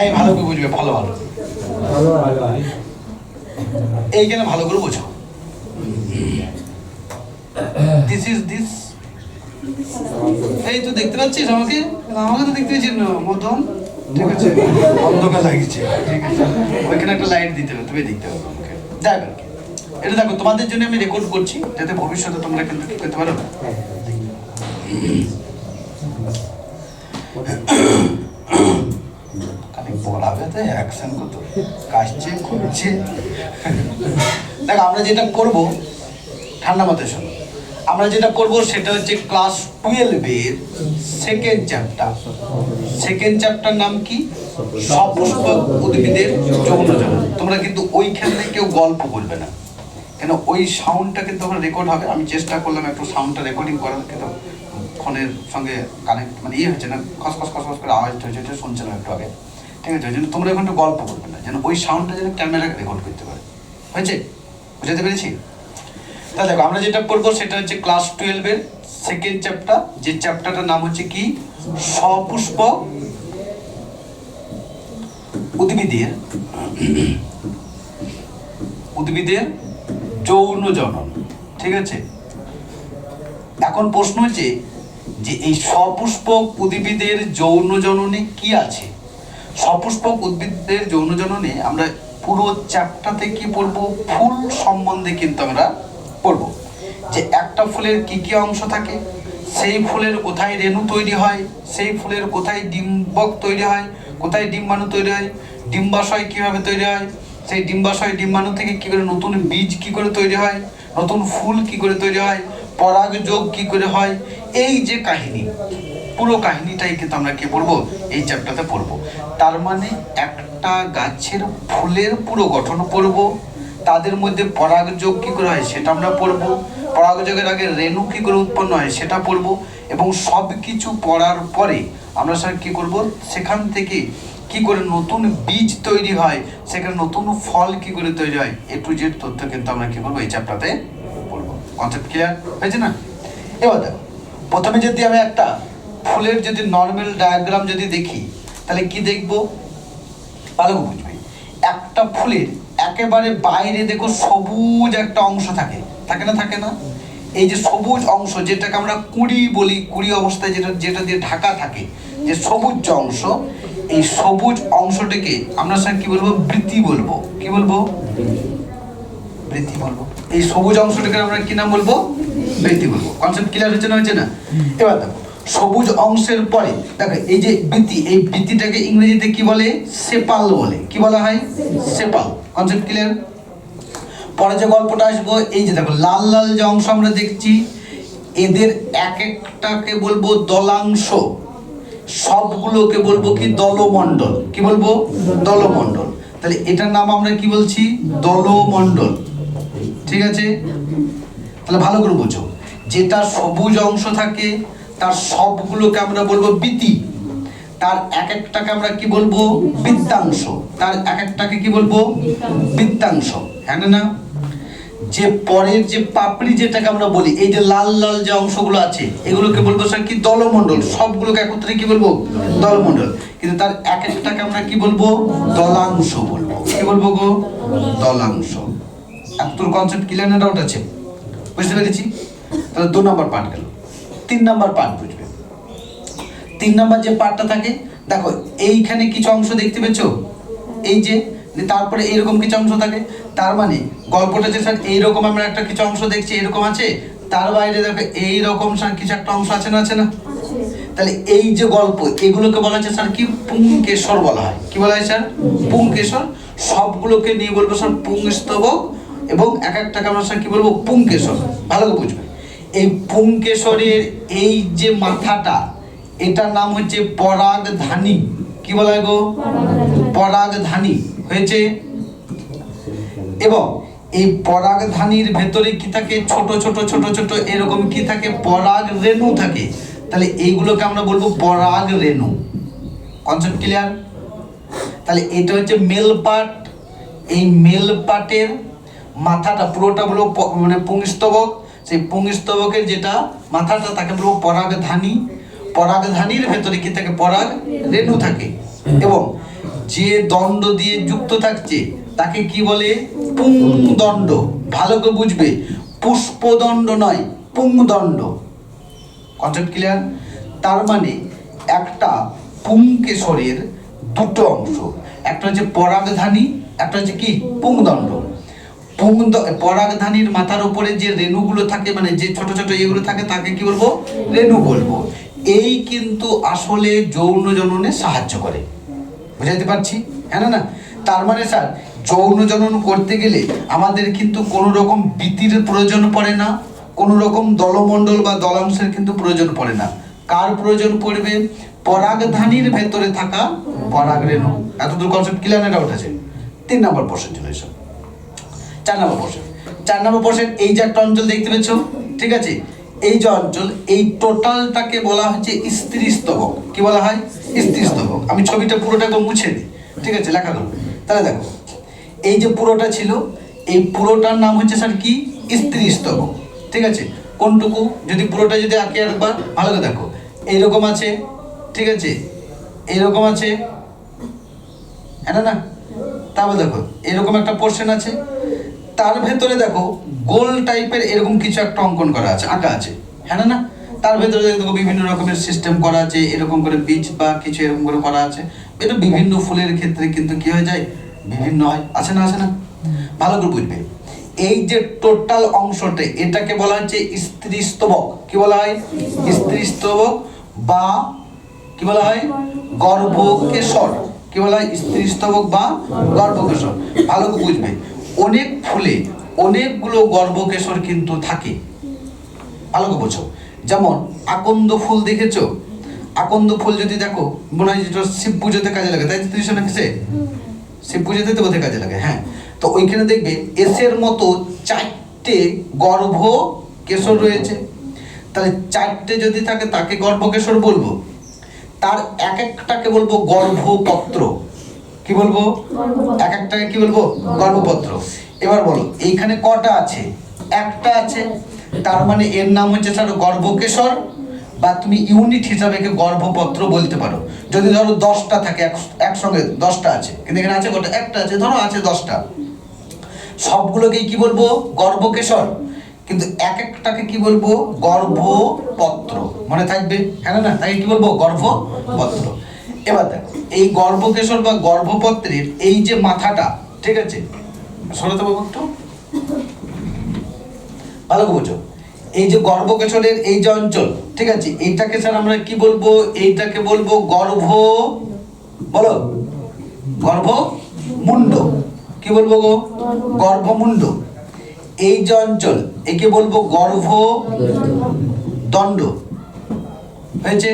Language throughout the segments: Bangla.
এই, ভালো করে বুঝবে, ভালো ভালো। এইখানে ভালো করে বোঝো। দিস ইজ দিস এই তো দেখতে পাচ্ছিস আমাকে? আমাকে তো দেখতে পাচ্ছিস না, মদন। ঠিক আছে? অন্ধকার লাগছে। ঠিক আছে। ওইখানে একটা লাইট দিতে হবে, তুমি দেখতে হবে আমাকে। যাই এটা দেখো, তোমাদের জন্য আমি রেকর্ড করছি, যাতে ভবিষ্যতে তোমরা কিন্তু কি করতে পারো। খালি পড়াবে তো অ্যাকশন কত কাশছে খুলছে দেখ, আমরা যেটা করব, ঠান্ডা মাথায় শোনো। আমরা যেটা করব, সেটা হচ্ছে ক্লাস টুয়েলভের সেকেন্ড চ্যাপ্টার সেকেন্ড চ্যাপ্টার নাম কি? সপুষ্পক উদ্ভিদের যৌনজন তোমরা কিন্তু ওইখানে কেউ গল্প বলবে না। কেন? ওই সাউন্ডটা কিন্তু আমার রেকর্ড হবে। আমি চেষ্টা করলাম একটু সাউন্ডটা রেকর্ডিং করার, কিন্তু ফোনের সঙ্গে কানেক্ট মানে ইয়ে হচ্ছে না খস খস খস খস করে আওয়াজটা হচ্ছে, এটা শুনছিলাম একটু আগে। ঠিক আছে ওই জন্য তোমরা এখন একটু গল্প করবে না, যেন ওই সাউন্ডটা যেন ক্যামেরা রেকর্ড করতে পারে। হয়েছে? বুঝাতে পেরেছি? তাহলে দেখো, আমরা যেটা পড়ব সেটা হচ্ছে ক্লাস টুয়েলভের সেকেন্ড চ্যাপ্টার যে চ্যাপ্টারটার নাম হচ্ছে কি? সপুষ্প উদ্ভিদের উদ্ভিদের যৌন জনন, ঠিক আছে? এখন প্রশ্ন হচ্ছে যে এই সপুষ্পক উদ্ভিদের যৌন জননে কি আছে? সপুষ্পক উদ্ভিদের যৌন জননে আমরা পুরো চ্যাপ্টারতে কি পড়ব ফুল সম্বন্ধে কিন্তু আমরা পড়ব যে একটা ফুলের কি কি অংশ থাকে? সেই ফুলের কোথায় রেণু তৈরি হয়? সেই ফুলের কোথায় ডিম্বক তৈরি হয়? কোথায় ডিম্বাণু তৈরি হয়? ডিম্বাশয় কীভাবে তৈরি হয়? সেই ডিম্বাশয় ডিম্বাণু থেকে কি করে নতুন বীজ কি করে তৈরি হয়? নতুন ফুল কি করে তৈরি হয়? পরাগযোগ কি করে হয়? এই যে কাহিনী। পুরো কাহিনীটাই কিন্তু আমরা কি পড়ব এই চ্যাপ্টারতে পড়ব। তার মানে একটা গাছের ফুলের পুরো গঠন পড়ব, তাদের মধ্যে পরাগ যোগ কি করে হয় সেটা আমরা পড়ব পরাগযোগের আগে রেণু কি করে উৎপন্ন হয় সেটা পড়ব, এবং সব কিছু পড়ার পরে আমরা স্যার কী করব? সেখান থেকে কি করে নতুন বীজ তৈরি হয়, সেখানে নতুন ফল কি করে তৈরি হয়, এ টু জেড তথ্য কিন্তু আমরা কি করব? এই চ্যাপ্টারতে পড়ব। কনসেপ্ট ক্লিয়ার হয়েছে না? এবার দেখো, প্রথমে যদি আমি একটা ফুলের যদি নর্মাল ডায়াগ্রাম যদি দেখি, তাহলে কি দেখব? ভালো বুঝবে একটা ফুলের একেবারে বাইরে দেখো সবুজ একটা অংশ থাকে। থাকে না থাকে না? এই যে সবুজ অংশ, যেটাকে আমরা কুড়ি বলি, কুড়ি অবস্থায় যেটা যেটা দিয়ে ঢাকা থাকে, যে সবুজ যে অংশ, এই সবুজ অংশটাকে আমরা স্যার কি বলব? বৃত্তি বলব। কি বলব? বৃত্তি বলব। এই সবুজ অংশটাকে আমরা কি নাম বলব? বৃত্তি বলব। কনসেপ্ট ক্লিয়ার হচ্ছে না হচ্ছে না? এবার দেখো সবুজ অংশের পরে, দেখো, এই যে বৃত্তি, এই বৃত্তিটাকে ইংরেজিতে কি বলে? সেপাল বলে। কি বলা হয়? সেপাল। কনসেপ্ট ক্লিয়ার পরে যে গল্পটা আসব, এই যে দেখো, লাল লাল যে অংশ আমরা দেখছি, এদের এক একটাকে বলব দলাংশ। সবগুলোকে বলব কি? দলমণ্ডল। কি বলব? দলমণ্ডল। তাহলে এটার নাম আমরা কি বলছি? দলমণ্ডল। ঠিক আছে? তাহলে ভালো করে বোঝো। যেটা সবুজ অংশ থাকে তার সবগুলোকে আমরা বলব বিতি। তার এক একটাকে আমরা কি বলব? বৃত্তাংশ। তার এক একটাকে কি বলব? বৃত্তাংশ। হ্যাঁ না যে পরের যে পাপড়ি যেটাকে আমরা বলি, এই যে লাল লাল যে অংশগুলো আছে, এগুলোকে বলব স্যার কি? দলমণ্ডল। সবগুলোকে একত্রে কি বলব? দলমণ্ডল। কিন্তু তার এক একটাকে আমরা কি বলব? দলাংশ বলব। কি বলব গো? দলাংশ। এতটুকু কনসেপ্ট ক্লিয়ার না ডাউট আছে? বুঝতে পেরেছি? তাহলে দু নম্বর পার্ট গেল। তিন নম্বর পার্ট বুঝবে। তিন নম্বর যে পার্টটা থাকে, দেখো, এইখানে কিছু অংশ দেখতে পেয়েছ? এই যে তারপরে এইরকম কিছু অংশ থাকে, তার মানে গল্পটা যে স্যার এইরকম আমরা একটা কিছু অংশ দেখছি, এরকম আছে? তার বাইরে দেখো, এইরকম স্যার কিছু একটা অংশ আছে না আছে না? তাহলে এই যে গল্প, এগুলোকে বলা হচ্ছে স্যার কি? পুংকেশর বলা হয়। কি বলা হয় স্যার? পুংকেশর সবগুলোকে নিয়ে বলব স্যার পুংস্তবক এবং এক একটাকে আমরা স্যার কি বলব? পুংকেশর ভালো বুঝবে। এই পুংকেশরের এই যে মাথাটা এটার নাম হচ্ছে পরাগধানী। কি বলা গো? পরাগধানী। হয়েছে? এবং এই পরাগধানীর ভেতরে কি থাকে? ছোট ছোট ছোট ছোট এরকম কি থাকে? পরাগ রেণু থাকে। তাহলে এইগুলোকে আমরা বলব পরাগ রেণু। কনসেপ্ট ক্লিয়ার তাহলে এটা হচ্ছে মেল পার্ট এই মেল পার্টের মাথাটা পুরোটা বলব মানে পুংস্তবক। সেই পুংস্তবকের যেটা মাথাটা, তাকে বলব পরাগধানী পরাগধানীর ভেতরে কি থাকে? পরাগ রেণু থাকে। এবং যে দণ্ড দিয়ে যুক্ত থাকছে, তাকে কি বলে? পুংদণ্ড। ভালো করে বুঝবে। পুষ্পদণ্ড নয়, পুংদণ্ড। কনসেপ্ট ক্লিয়ার তার মানে একটা পুংকেশরের দুটো অংশ। একটা হচ্ছে পরাগধানী একটা হচ্ছে কি? পুংদণ্ড। পুংদ পরাগধানীর মাথার উপরে যে রেণুগুলো থাকে মানে যে ছোট ছোট ইয়েগুলো থাকে, তাকে কি বলব? রেণু বলব। এই কিন্তু আসলে যৌন জননে সাহায্য করে। বুঝাইতে পারছি? হ্যাঁ না তার মানে স্যার, যৌন জনন করতে গেলে আমাদের কিন্তু কোনো রকম বৃত্তির প্রয়োজন পড়ে না, কোনো রকম দলমণ্ডল বা দলাংশের কিন্তু প্রয়োজন পড়ে না। কার প্রয়োজন পড়বে? পরাগধানীর ভেতরে থাকা পরাগ রেণু। এতদূর কনসেপ্ট ক্লিয়ার ডাউট আছে তিন নম্বর প্রশ্ন চলে এসো। চার নম্বর পোর্শন চার নম্বর পোর্শন এই যে একটা অঞ্চল দেখতে পেয়েছ, ঠিক আছে? এই যে অঞ্চল, এই টোটালটাকে বলা হচ্ছে স্ত্রী স্তবক কি বলা হয়? স্ত্রী স্তবক আমি ছবিটা পুরোটা একদম মুছে দিই। ঠিক আছে, লেখা করো তাহলে দেখো, এই যে পুরোটা ছিল, এই পুরোটার নাম হচ্ছে স্যার কি? স্ত্রী স্তবক ঠিক আছে? কোনটুকু? যদি পুরোটা যদি আঁকে একবার ভালো করে দেখো। এইরকম আছে, ঠিক আছে? এইরকম আছে হ্যাঁ না? তারপর দেখো, এরকম একটা পোর্শন আছে। তার ভেতরে দেখো গোল টাইপের এরকম কিছু একটা অঙ্কন করা আছে, আঁকা আছে হ্যাঁ না তার ভেতরে দেখো বিভিন্ন রকমের সিস্টেম করা আছে, এরকম করে বীজ বা কিছু এরকম করে করা আছে। এটা বিভিন্ন ফুলের ক্ষেত্রে কিন্তু কি হয়ে যায়? বিভিন্ন হয়, আছে না আছে না? ভালো করে বুঝবে। এই যে টোটাল অংশটা, এটাকে বলা হচ্ছে স্ত্রী স্তবক। কি বলা হয়? স্ত্রী স্তবক বা কি বলা হয়? গর্ভকেশর। কি বলা হয়? স্ত্রী স্তবক বা গর্ভকেশর। ভালো করে বুঝবে। অনেক ফুলে, অনেকগুলো গর্ভকেশর কিন্তু থাকে। ভালো করে বোঝো যেমন আকন্দ ফুল দেখেছ? আকন্দ ফুল যদি দেখো, মনে হয় যেটা শিব পুজোতে কাজে লাগে, তাই তো নাকি সে শিব পুজোতে তো বোধহয় কাজে লাগে হ্যাঁ। তো ওইখানে দেখবে এসের মতো চারটে গর্ভ কেশর রয়েছে। তাহলে চারটে যদি থাকে, তাকে গর্ভকেশর বলব। তার এক একটাকে বলব গর্ভপত্র। কি বলব? এক একটাকে কি বলব? গর্ভপত্র এবার বলো এইখানে কটা আছে? একটা আছে তার মানে এর নাম হচ্ছে স্যার গর্ভকেশর বা তুমি ইউনিট হিসাবে একে গর্ভপত্র বলতে পারো। যদি ধরো দশটা থাকে এক- একসঙ্গে দশটা আছে কিন্তু এখানে আছে কটা? একটা আছে ধরো আছে দশটা। সবগুলোকেই কি বলব? গর্ভকেশর। কিন্তু এক একটাকে কি বলব? গর্ভপত্র। মনে থাকবে? হ্যাঁ না, তাই কি বলব? গর্ভপত্র। এবার দেখো, এই গর্ভকেশর বা গর্ভপত্রের এই যে মাথাটা, ঠিক আছে? সরাতে পারব একটু। ভালো বোঝো। এই যে গর্ভকেশরের এই যে অঞ্চল, ঠিক আছে? এইটাকে স্যার আমরা কি বলব? এইটাকে বলব গর্ভ, বলো? গর্ভ মুন্ড। কি বলব গো? গর্ভমুণ্ড এই যে অঞ্চল, একে বলব গর্ভ দণ্ড। হয়েছে?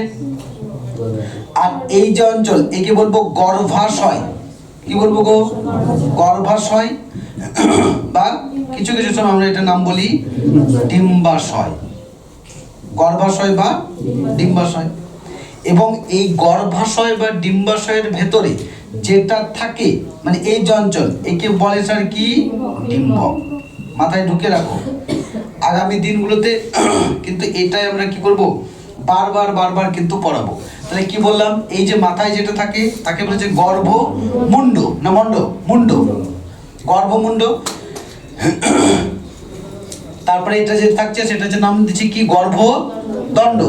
আর এই যে অঞ্চল, একে বলব গর্ভাশয়। কি বলব গো? গর্ভাশয় বা কিছু কিছু সময় আমরা এটা নাম বলি ডিম্বাশয়। গর্ভাশয় বা ডিম্বাশয়। এবং এই গর্ভাশয় বা ডিম্বাশয়ের ভেতরে যেটা থাকে মানে এই যে অঞ্চল, একে বলে স্যার কি? ডিম্ব। মাথায় ঢুকে রাখো। আগামী দিনগুলোতে কিন্তু এটাই আমরা কি করব? বারবার বারবার কিন্তু পড়াবো। তাহলে কি বললাম? এই যে মাথায় যেটা থাকে, তাকে বলেছে গর্ভ মুন্ড না মন্ড মুন্ড গর্ভমুণ্ড। তারপরে এটা যে থাকছে সেটা যে নাম দিচ্ছে কি? গর্ভ দণ্ড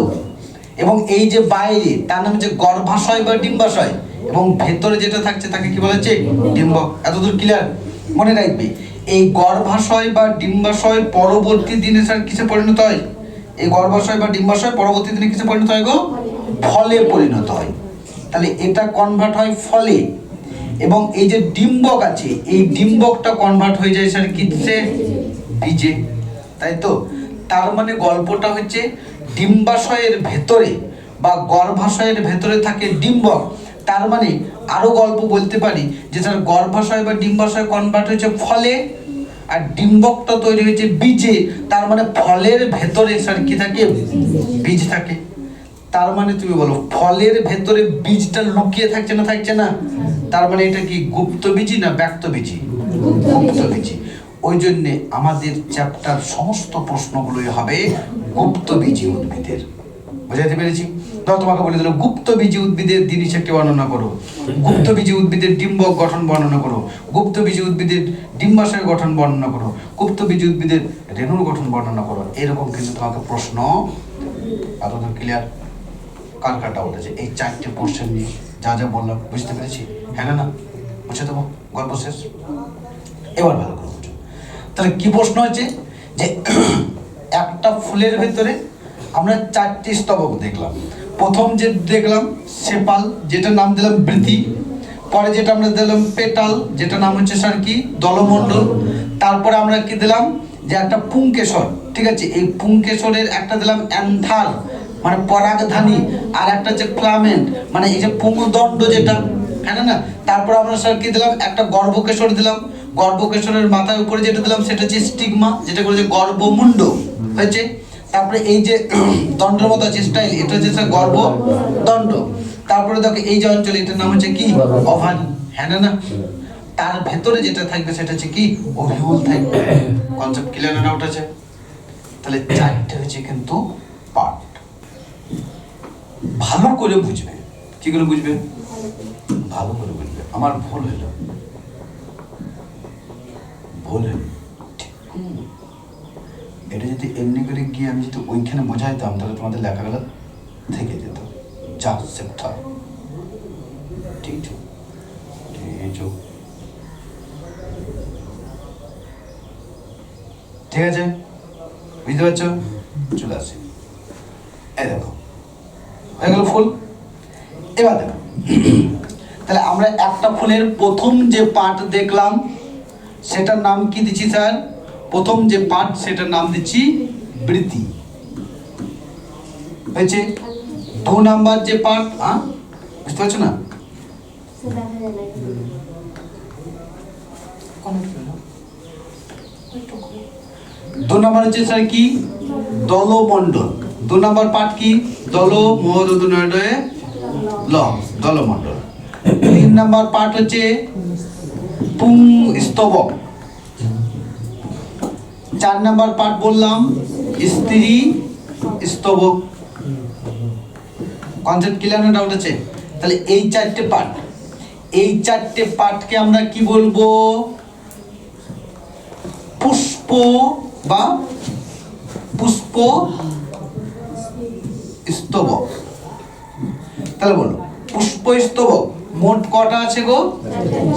এবং এই যে বাইরে, তার নাম হচ্ছে গর্ভাশয় বা ডিম্বাশয়। এবং ভেতরে যেটা থাকছে, তাকে কি বলা হচ্ছে? ডিম্বক এতদূর ক্লিয়ার মনে রাখবে। এই গর্ভাশয় বা ডিম্বাশয় পরবর্তী দিনে স্যার কিসে পরিণত হয়? এই গর্ভাশয় বা ডিম্বাশয় পরবর্তী দিনে কিসে পরিণত হয় গো? ফলে পরিণত হয়। তাহলে এটা কনভার্ট হয় ফলে। এবং এই যে ডিম্বক আছে, এই ডিম্বকটা কনভার্ট হয়ে যায় স্যার কিসে বীজে তাই তো? তার মানে গল্পটা হচ্ছে ডিম্বাশয়ের ভেতরে বা গর্ভাশয়ের ভেতরে থাকে ডিম্বক। তার মানে আরও গল্প বলতে পারি যে স্যার গর্ভাশয় বা ডিম্বাশয় কনভার্ট হয়েছে ফলে আর ডিম্বকটা তৈরি হয়েছে বীজে। তার মানে ফলের ভেতরে স্যার কি থাকে? বীজ থাকে। তার মানে তুমি বলো ফলের ভেতরে বীজটা লুকিয়ে থাকছে না থাকছে না? তার মানে এটা কি গুপ্ত বীজি না ব্যক্ত বীজি গুপ্ত বীজি ওই জন্যে আমাদের চ্যাপ্টার সমস্ত প্রশ্নগুলোই হবে গুপ্ত বীজি উদ্ভিদের। বুঝাতে পেরেছি? ধর তোমাকে বলে দিল গুপ্ত বীজি উদ্ভিদের জিনিস একটি বর্ণনা করো। গুপ্ত বীজি উদ্ভিদের ডিম্বক গঠন বর্ণনা করো। গুপ্ত বীজি উদ্ভিদের ডিম্বাশয়ের গঠন বর্ণনা করো। গুপ্ত বীজি উদ্ভিদের রেণুর গঠন বর্ণনা করো। এরকম কিন্তু তোমাকে প্রশ্ন এতদূর ক্লিয়ার কার কাটা উঠেছে। এই চারটে পোর্শন নিয়ে যা যা বললাম, বুঝতে পেরেছি? হ্যাঁ না বুঝে দেবো, গল্প শেষ। এবার ভালো করে বুঝো। তাহলে কি প্রশ্ন হচ্ছে? যে একটা ফুলের ভেতরে আমরা চারটি স্তবক দেখলাম। প্রথম যে দেখলাম, সেপাল যেটা নাম দিলাম বৃতি পরে যেটা আমরা দিলাম পেটাল যেটা নাম হচ্ছে স্যার কি? দলমণ্ডল। তারপরে আমরা কি দিলাম? যে একটা পুংকেশর, ঠিক আছে? এই পুংকেশরের একটা দিলাম অ্যান্থার মানে পরাগধানী আর একটা হচ্ছে ফ্লামেন্ট মানে এই যে পুংদণ্ড যেটা হ্যাঁ না, তারপর আমরা স্যার কি দিলাম? একটা গর্ভকেশর দিলাম। গর্ভকেশরের মাথার উপরে যেটা দিলাম সেটা হচ্ছে স্টিগমা যেটা করেছে গর্ভমুণ্ড। হয়েছে? তারপরে এই যে দণ্ডের মতো আছে স্টাইল এটা হচ্ছে স্যার গর্ভদণ্ড। তারপরে দেখো এই যে অঞ্চল এটার নাম হচ্ছে কি? অভানি হ্যাঁ না? তার ভেতরে যেটা থাকবে সেটা হচ্ছে কি? ওভিউল থাকবে। কনসেপ্ট ক্লিয়ার না উঠেছে তাহলে চারটে হচ্ছে কিন্তু পার্ট ভালো করে বুঝবে। কি করে বুঝবে? ভালো করে বুঝবে। আমার ভুল হইল ভুল ঠিক। এটা যদি এমনি করে গিয়ে আমি যদি ওইখানে বোঝাইতাম তাহলে তোমাদের লেখাগুলো থেকে যেত। যা সেপ্টা ঠিক ঠিক। ঠিক আছে? বুঝতে পারছ? চলে আসি। এই দেখো। হয়ে ফুল। এবার দেখো। তাহলে আমরা একটা ফুলের প্রথম যে পার্ট দেখলাম, সেটার নাম কি দিচ্ছি স্যার? প্রথম যে পার্ট সেটার নাম দিচ্ছি বৃত্তি। হয়েছে? দু নাম্বার যে পার্ট হ্যাঁ? বুঝতে পারছ না? দু নম্বর হচ্ছে স্যার কি? দলমণ্ডল। দু নম্বর পাঠ কি? দল মহদয়ে ল দলমণ্ডল। তিন নম্বর পাঠ হচ্ছে পুং স্তবক। চার নম্বর পাঠ বললাম স্ত্রী স্তবক। কনসেপ্ট ক্লিয়ার না ডাউট আছে? তাহলে এই চারটে পাঠ। এই চারটে পাঠকে আমরা কি বলব? পুষ্প বা পুষ্প স্তবক। তাহলে বলো, পুষ্প স্তবক, মোট কটা আছে গো?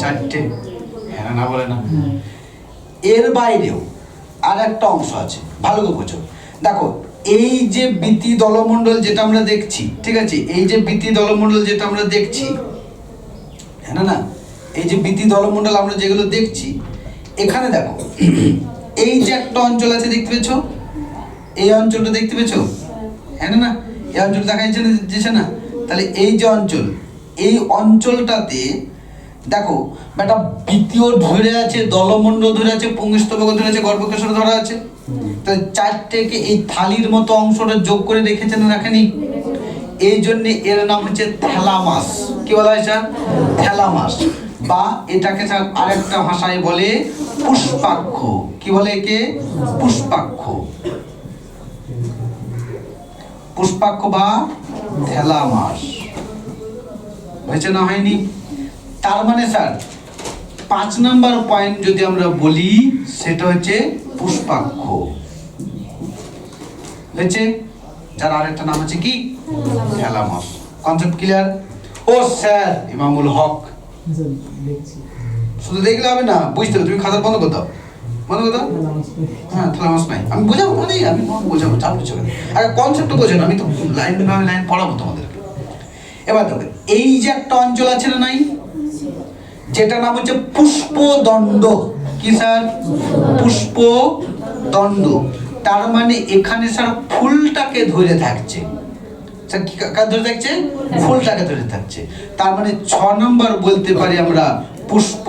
চারটে। হ্যাঁ না বলে না। এর বাইরেও আর একটা অংশ আছে। ভালো করে বোঝো। দেখো, এই যে বীতি দলমণ্ডল যেটা আমরা দেখছি, ঠিক আছে? এই যে বীতি দলমণ্ডল যেটা আমরা দেখছি হ্যাঁ না? এই যে বীতি দলমণ্ডল আমরা যেগুলো দেখছি, এখানে দেখো, এই যে একটা অঞ্চল আছে, দেখতে পেছো এই অঞ্চলটা দেখতে পেছো হ্যাঁ না? এই অঞ্চল দেখা যাচ্ছে না না। তাহলে এই যে অঞ্চল, এই অঞ্চলটাতে, দেখো, একটা বৃত্তীয় ধরে আছে, দলমণ্ডল ধরে আছে পুংস্তবক ধরে আছে, গর্ভকেশর ধরা আছে। তাহলে চারটেকে এই থালির মতো অংশটা যোগ করে রেখেছেন রাখেনি এই জন্য এর নাম হচ্ছে থ্যালামাস কি বলা হয় স্যার থ্যালামাস বা এটাকে স্যার আরেকটা ভাষায় বলে পুষ্পাক্ষ। কি বলে একে? পুষ্পাক্ষ। পুষ্পাক্ষ বা থ্যালামাস হয়েছে না হয়নি? তার মানে স্যার পাঁচ নাম্বার পয়েন্ট যদি আমরা বলি সেটা হচ্ছে পুষ্পাক্ষ হয়েছে? যার আরেকটা নাম হচ্ছে কি? থ্যালামাস কনসেপ্ট ক্লিয়ার ও স্যার ইমামুল হক। শুধু দেখলে হবে না বুঝতে হবে তুমি খাতা বন্ধ করতে বন্ধ করতে হ্যাঁ থ্যালামাস নাই। আমি বোঝাবো মানে আমি বোঝাবো, চাপ কিছু না আগে কনসেপ্ট বোঝেন, আমি তো লাইন ভাবে লাইন পড়াবো তোমাদেরকে এবার দেখো, এই যে একটা অঞ্চল আছে না নাই? যেটা নাম হচ্ছে পুষ্পদণ্ড। কি স্যার? পুষ্পদণ্ড। তার মানে এখানে স্যার ফুলটাকে ধরে থাকছে। স্যার, কি কা- ধরে থাকছে? ফুলটাকে ধরে থাকছে। তার মানে ছ নম্বর বলতে পারি আমরা পুষ্প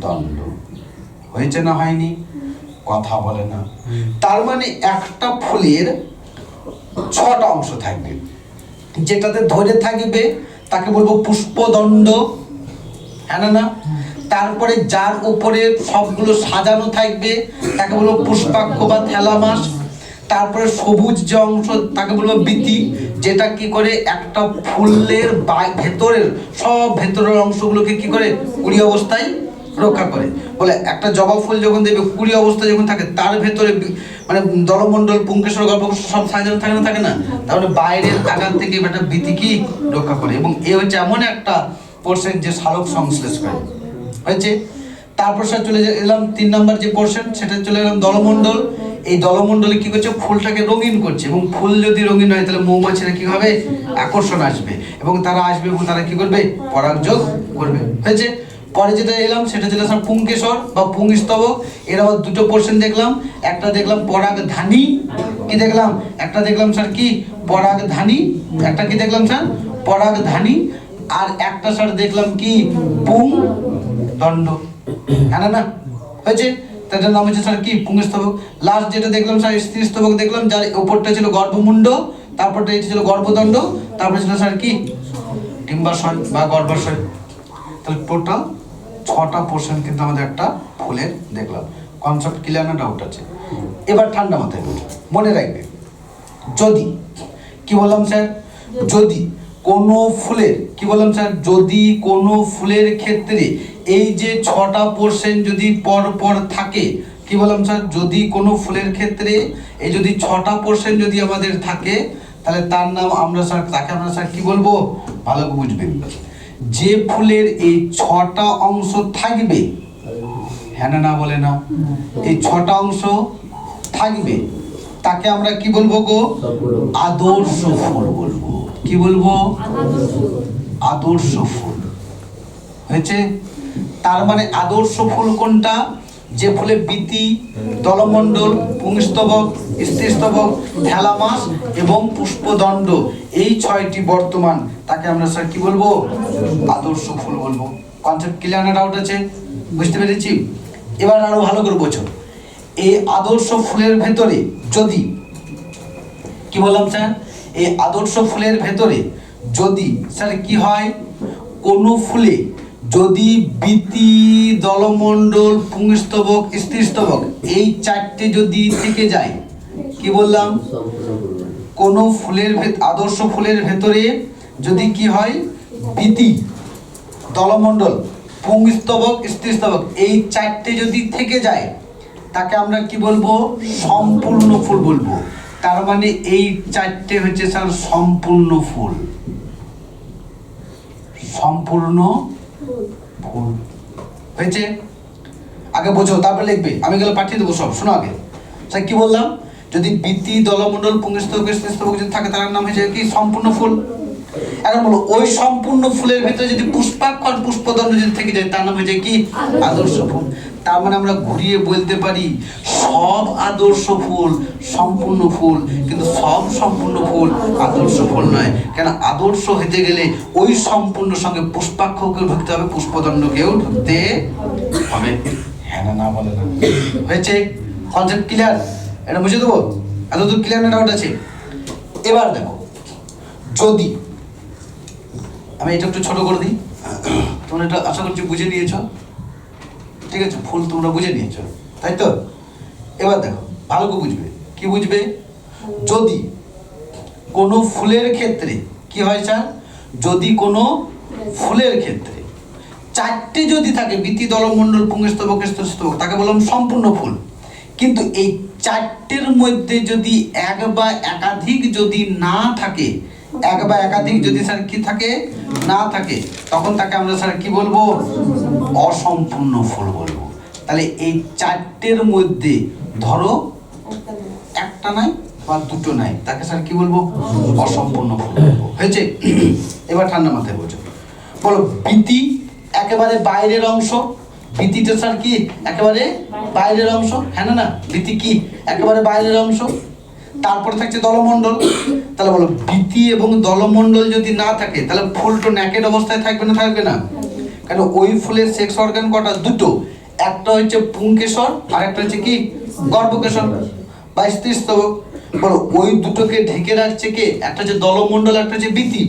দণ্ড হয়েছে না হয়নি? কথা বলে না। তার মানে একটা ফুলের ছটা অংশ থাকবে। যেটাতে ধরে থাকবে তাকে বলব পুষ্পদণ্ড। হ্যাঁ না তারপরে যার উপরে সবগুলো সাজানো থাকবে তাকে বলব পুষ্পাক্ষ বা থ্যালামাস তারপরে সবুজ যে অংশ তাকে বলব বৃতি যেটা কি করে একটা ফুলের বা- ভেতরের সব ভেতরের অংশগুলোকে কি করে? কুড়ি অবস্থায় রক্ষা করে। বলে একটা জবা ফুল যখন দেখবে কুড়ি অবস্থা যখন থাকে, তার ভেতরে মানে দলমণ্ডল পুঙ্কেশ্বর গল্পকেশ্বর সব সাজানো থাকে না থাকে না? তাহলে বাইরের আঘাত থেকে একটা ভীতি কি রক্ষা করে। এবং এ হচ্ছে এমন একটা পোর্শন যে সালোক সংশ্লেষ করে। হয়েছে? তারপর স্যার চলে এলাম তিন নম্বর যে পোর্শন সেটা চলে এলাম দলমণ্ডল। এই দলমণ্ডলে কি করছে? ফুলটাকে রঙিন করছে। এবং ফুল যদি রঙিন হয়, তাহলে মৌমাছিরা কি হবে? আকর্ষণ আসবে। এবং তারা আসবে এবং তারা কি করবে? পরাগযোগ করবে। হয়েছে? পরে যেটা এলাম, সেটা ছিল স্যার পুংকেশর বা পুংস্তবক এর আবার দুটো পোর্শন দেখলাম। একটা দেখলাম পরাগ ধানী, কি দেখলাম? একটা দেখলাম স্যার কি? পরাগ ধানী। একটা কি দেখলাম স্যার? পরাগ ধানী। আর একটা স্যার দেখলাম কি? পুং দণ্ড। হ্যাঁ না হয়েছে? তাটার নাম হচ্ছে স্যার কি? পুংস্তবক লাস্ট যেটা দেখলাম স্যার, স্ত্রীস্তবক দেখলাম, যার উপরটা ছিল গর্ভমুণ্ড, তারপরটা এটা ছিল গর্ভদণ্ড, তারপরে ছিল স্যার কি? ডিম্বাশয় বা গর্ভাশয়। তাহলে টোটাল ছটা পোর্শন কিন্তু আমাদের একটা ফুলের দেখলাম। কনসেপ্ট ক্লিয়ার না ডাউট আছে? এবার ঠান্ডা মাথায় মনে রাখবে, যদি, কি বললাম স্যার? যদি কোনো ফুলের, কি বললাম স্যার? যদি কোনো ফুলের ক্ষেত্রে এই যে ছটা পোর্শন যদি পর পর থাকে, কি বললাম স্যার? যদি কোনো ফুলের ক্ষেত্রে এই যদি ছটা পোর্শন যদি আমাদের থাকে, তাহলে তার নাম আমরা স্যার, তাকে আমরা স্যার কি বলব? ভালো বুঝবেন। যে ফুলের এই ছটা অংশ থাকবে হ্যাঁ না বলে না, এই ছটা অংশ থাকবে, তাকে আমরা কি বলব গো? আদর্শ ফুল বলব। কি বলব? আদর্শ ফুল। হয়েছে? তার মানে আদর্শ ফুল কোনটা? যে ফুলে বীতি, দলমণ্ডল, পুংস্তবক, স্ত্রীস্তবক থ্যালামাস এবং পুষ্পদণ্ড, এই ছয়টি বর্তমান, তাকে আমরা স্যার কি বলব? আদর্শ ফুল বলব। কনসেপ্ট ক্লিয়ার ডাউট আছে? বুঝতে পেরেছি? এবার আরও ভালো করে বোঝো। এই আদর্শ ফুলের ভেতরে যদি, কি বললাম স্যার এই আদর্শ ফুলের ভেতরে যদি স্যার কি হয়? কোনো ফুলে যদি বীতি দলমণ্ডল পুংস্তবক, স্ত্রীস্তবক, এই চারটে যদি থেকে যায়, কি বললাম? কোন ফুলের আদর্শ ফুলের ভেতরে যদি কি হয়? বীতি দলমণ্ডল, পুংস্তবক, স্ত্রীস্তবক, এই চারটে যদি থেকে যায়, তাকে আমরা কি বলব? সম্পূর্ণ ফুল বলব। তার মানে এই চারটে হচ্ছে স্যার সম্পূর্ণ ফুল। সম্পূর্ণ হয়েছে? আগে বোঝো, তারপরে লিখবে। আমি গেলে পাঠিয়ে দেবো সব, শোনো আগে। তাই কি বললাম? যদি বৃত্তি দলমণ্ডল স্ত্রীস্তবক যদি থাকে, তার নাম হয়েছে কি? সম্পূর্ণ ফুল। এখন বলো ওই সম্পূর্ণ ফুলের ভেতরে যদি পুষ্পাক্ষর পুষ্পদণ্ড যদি থেকে যায় তার নাম হয়েছে কি? আদর্শ ফুল। তার মানে আমরা ঘুরিয়ে বলতে পারি সব আদর্শ ফুল সম্পূর্ণ ফুল কিন্তু সব সম্পূর্ণ ফুল আদর্শ ফুল নয়। কেন? আদর্শ হতে গেলে ওই সম্পূর্ণ সঙ্গে পুষ্পাক্ষকেও ঢুকতে হবে পুষ্পদণ্ডকেও ঢুকতে হবে। হ্যাঁ না না বলে না। হয়েছে? কনসেপ্ট ক্লিয়ার এটা বুঝে দেবো? এতদূর ক্লিয়ার না ডাউট আছে? এবার দেখো যদি আমি এটা একটু ছোট করে দিই। তোমরা এটা আশা করছি বুঝে নিয়েছ। ঠিক আছে ফুল তোমরা বুঝে নিয়েছো। তাই তো? এবার দেখো ভালো করে বুঝবে। কি বুঝবে? যদি কোনো ফুলের ক্ষেত্রে কি হয় স্যার? যদি কোনো ফুলের ক্ষেত্রে চারটে যদি থাকে বৃত্তি দলমণ্ডল পুংস্তবক স্তবক তাকে বললাম সম্পূর্ণ ফুল। কিন্তু এই চারটের মধ্যে যদি এক বা একাধিক যদি না থাকে এক বা একাধিক যদি স্যার কি থাকে, না থাকে, তখন তাকে আমরা স্যার কি বলব? অসম্পূর্ণ ফুল বলব। তাহলে এই চারটের মধ্যে ধরো, একটা নাই বা দুটো নাই, তাকে স্যার কি বলব? অসম্পূর্ণ ফুল বলব। হয়েছে? এবার ঠান্ডা মাথায় বলছো। বলো বীতি একেবারে বাইরের অংশ। বীতিটা স্যার কি? একেবারে বাইরের অংশ। হ্যাঁ না না কি? একেবারে বাইরের অংশ। তারপরে থাকছে দলমণ্ডল। তাহলে বলো বীতি এবং দলমণ্ডল যদি না থাকে, তাহলে ফুল তো ন্যাকেড অবস্থায় থাকবে না থাকবে না? কেন? ওই ফুলের সেক্স অর্গান কটা? দুটো। একটা হচ্ছে পুংকেশর আর একটা হচ্ছে কি? গর্ভকেশর বা স্ত্রীস্তবক। বলো, ওই দুটোকে ঢেকে রাখছে কে? একটা হচ্ছে দলমণ্ডল, একটা হচ্ছে বীতি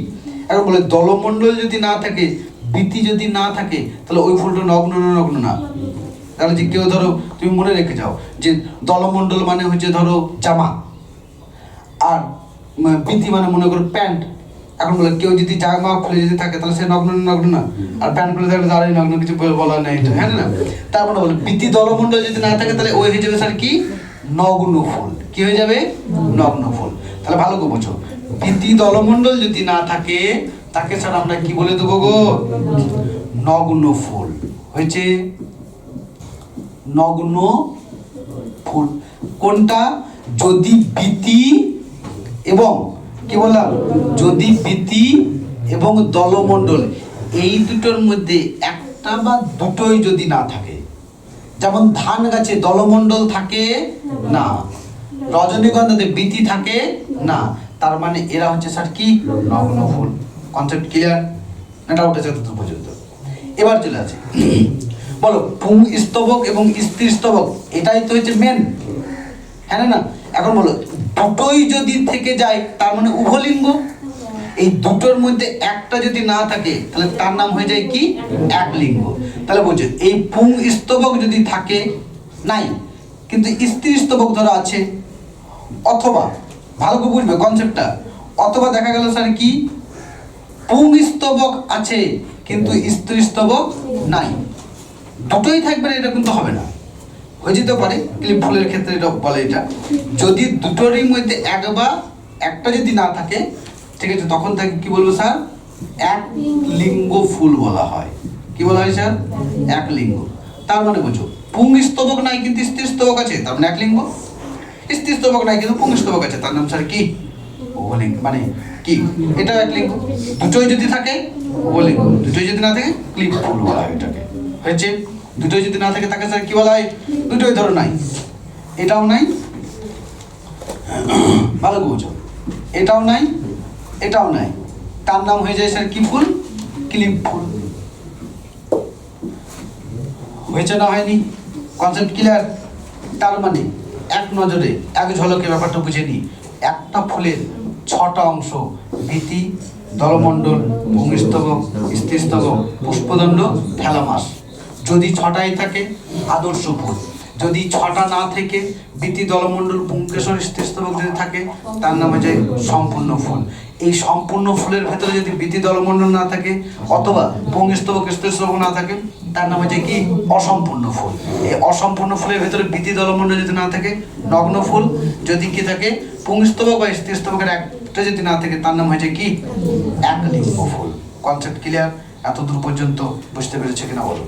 এখন বলে, দলমণ্ডল যদি না থাকে বীতি যদি না থাকে, তাহলে ওই ফুলটা নগ্ন নগ্ন না? তাহলে যে কেউ ধরো, তুমি মনে রেখে যাও যে দলমণ্ডল মানে হচ্ছে ধরো জামা। আর উম, বিতি মানে মনে করো প্যান্ট। এখন বলে কেউ যদি জামা খুলে যদি থাকে তাহলে সে নগ্ন নগ্ন না। আর প্যান্ট খুলে থাকলে তার নগ্ন কিছু বলে- নেই। এটা, হ্যাঁ না? তারপরে বলে বিতি দলমণ্ডল যদি না থাকে তাহলে ওই হয়ে যাবে স্যার কি? নগ্ন ফুল। কি হয়ে যাবে? নগ্ন ফুল। তাহলে ভালো করে বোঝো। বিতি দলমণ্ডল যদি না থাকে তাকে স্যার আমরা কি বলে দেবো গো? নগ্ন ফুল। হয়েছে? নগ্ন ফুল। কোনটা? যদি বিতি এবং কি বললাম? যদি বিতি এবং দলমণ্ডল এই দুটোর মধ্যে একটা বা দুটোই যদি না থাকে, যেমন ধান গাছে দলমণ্ডল থাকে, না। রজনীগন্ধাতে বিতি থাকে, না। তার মানে এরা হচ্ছে স্যার কি? নগ্ন ফুল। কনসেপ্ট ক্লিয়ার এটা উঠেছে তত পর্যন্ত। এবার চলে আছে বলো, পুং স্তবক এবং স্ত্রী স্তবক, এটাই তো হচ্ছে মেন হ্যাঁ না? এখন বলো দুটোই যদি থেকে যায়, তার মানে উভলিঙ্গ। এই দুটোর মধ্যে একটা যদি না থাকে, তাহলে তার নাম হয়ে যায় কি? এক লিঙ্গ তাহলে বলছে, এই পুং স্তবক যদি থাকে, নাই। কিন্তু স্ত্রী স্তবক ধরো আছে, অথবা, ভালো করে বুঝবে কনসেপ্টটা অথবা দেখা গেল স্যার কি? পুং স্তবক আছে, কিন্তু স্ত্রী স্তবক নাই। দুটোই থাকবে না, এটা কিন্তু হবে না। হয়ে যেতে পারে, ক্লিপ ফুলের ক্ষেত্রে এটা বলে এটা। যদি দুটোরই মধ্যে এক বা একটা যদি না থাকে, ঠিক আছে, তখন তাকে কি বলব স্যার? এক লিঙ্গ ফুল বলা হয়। কি বলা হয় স্যার? এক লিঙ্গ। তার মানে বুঝো পুং স্তবক নাই কিন্তু স্ত্রী স্তবক আছে, তার মানে এক লিঙ্গ। স্ত্রী স্তবক নাই কিন্তু পুং স্তবক আছে, তার নাম স্যার কি? উভলিঙ্গ মানে কি? এটা এক লিঙ্গ। দুটোই যদি থাকে উভলিঙ্গ দুটোই যদি না থাকে, ক্লিপ ফুল বলা হয় এটাকে। হয়েছে? দুটোই যদি না থাকে তাকে স্যার কি বলা হয়? দুটোই ধরো নাই। এটাও নাই। ভালো বুঝো এটাও নাই এটাও নাই। তার নাম হয়ে যায় স্যার কি ফুল? ক্লিপ ফুল। হয়েছে না হয়নি? কনসেপ্ট ক্লিয়ার তার মানে এক নজরে, এক ঝলকে ব্যাপারটা বুঝে নিই। একটা ফুলের ছটা অংশ ভীতি, দলমণ্ডল, ভূমিস্তবক, স্থিরস্তবক, পুষ্পদণ্ড থ্যালামাস যদি ছটাই থাকে, আদর্শ ফুল যদি ছটা না থেকে বৃত্তি দলমণ্ডল পুঙ্কেশ্বর স্থিরস্তবক যদি থাকে, তার নাম যায় সম্পূর্ণ ফুল। এই সম্পূর্ণ ফুলের ভেতরে যদি বৃত্তি দলমণ্ডল না থাকে, অথবা পুঙ্গস্তবক স্থিরস্তবক না থাকে, তার নাম হচ্ছে কি? অসম্পূর্ণ ফুল। এই অসম্পূর্ণ ফুলের ভেতরে বৃত্তি দলমণ্ডল যদি না থাকে, নগ্ন ফুল। যদি কি থাকে? পুংস্তবক বা স্থিরস্তবকের একটা যদি না থাকে, তার নাম হয়েছে কি? একলিঙ্গ ফুল। Concept clear? এত দূর পর্যন্ত বুঝতে পেরেছে কিনা বলো।